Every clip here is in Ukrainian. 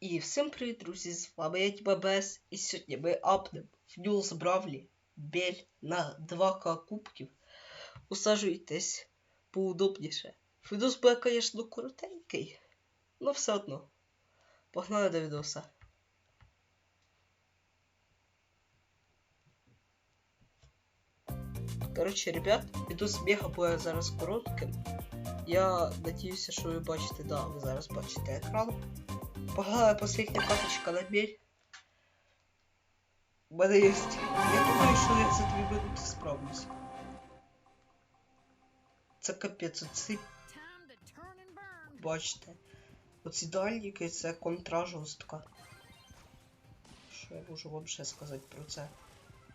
І всім привіт, друзі! З вами я Тіба Бес, і сьогодні ми апнем в Ньюлс Бравлі Бель на 2К кубків. Усаджуйтесь поудобніше. Відос буде, звісно, коротенький, але все одно. Погнали до відоса. Коротше, ребят, відос мега буде зараз коротким. Я надіюся, що ви бачите, да, ви зараз бачите екран. Погнала последня карточка на бель. У мене є. Я думаю, що я за 2 минути справлюсь. Це капець, оці, бачите. Оці дальніки це контра жорстка. Що я можу вам ще сказати про це?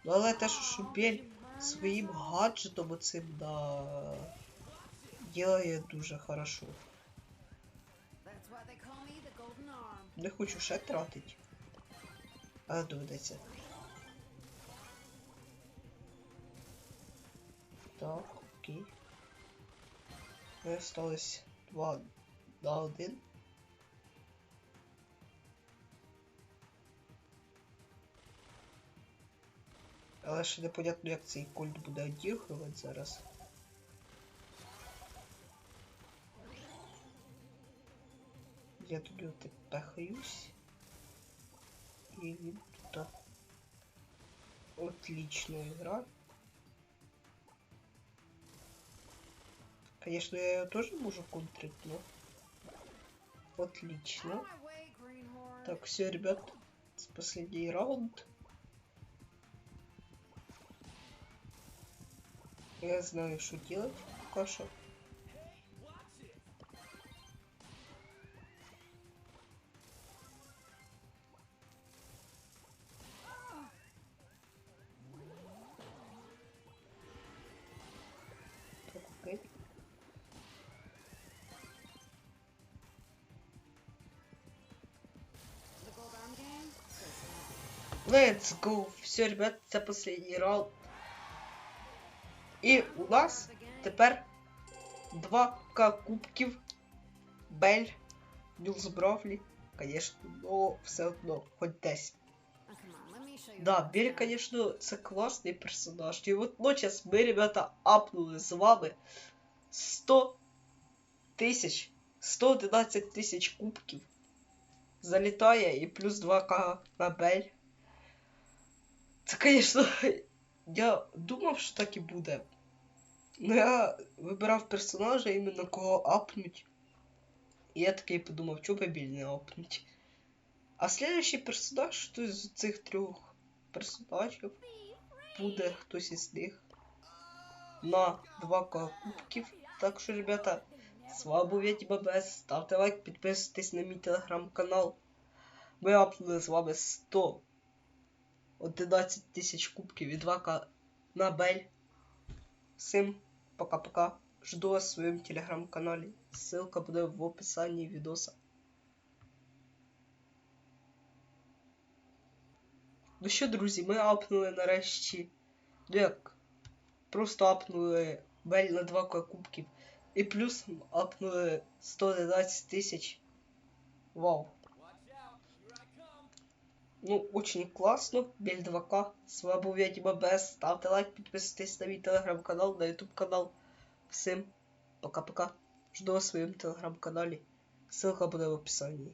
Ну але те, що Шубель своїм гаджетом оцим да... ділає дуже хорошо. Не хочу ще тратити. Але доведеться. Так, окей. Ми осталось 2 на 1. Але ще непонятно, як цей кольт буде одігрувати зараз. Я туди от пехаюсь. И він тут. Отличная игра. Конечно, я ее тоже могу контрить, но... Отлично. Way, Greenhorn. Так, все, ребят. Последний раунд. Я знаю, что делать пока Let's go! Все, ребят, це последній раунд. І у нас тепер 2К кубків. Бель, Нюлс Бравлі. Конечно, но все одно, хоч 10. Oh, come on, let me show you. Да, how it's Бель, done. конечно, це класний персонаж. І водночас ми, ребята, апнули з вами 100 тисяч, 111 тисяч кубків. Залітає і плюс 2К на Бель. Це, конечно, я думав, що так і буде. Ну я вибирав персонажа іменно кого апнуть. І я такий подумав, чого би біль не апнуть. А следующий персонаж, хто з цих трьох персонажів, буде хтось із них на 2К кубків. Так що, ребята, з вами був я Тібабес. Ставте лайк, підписуйтесь на мій телеграм-канал. Ми апнули з вами 100 11 тисяч кубків і 2К на Бель. Всім пока-пока. Жду вас в своєму телеграм-каналі. Ссылка буде в описанні відоса. Ну що, друзі, ми апнули нарешті. Ну як? Просто апнули Бель на 2 К кубків. І плюс апнули 111 тисяч. Вау. Ну, очень классно. Бель 2К. С вами був я Діма Бес. Ставте лайк, підписуйтесь на мій телеграм-канал, на ютуб канал. Всім пока-пока. Жду вас в своєму телеграм-каналі. Ссылка буде в описанні.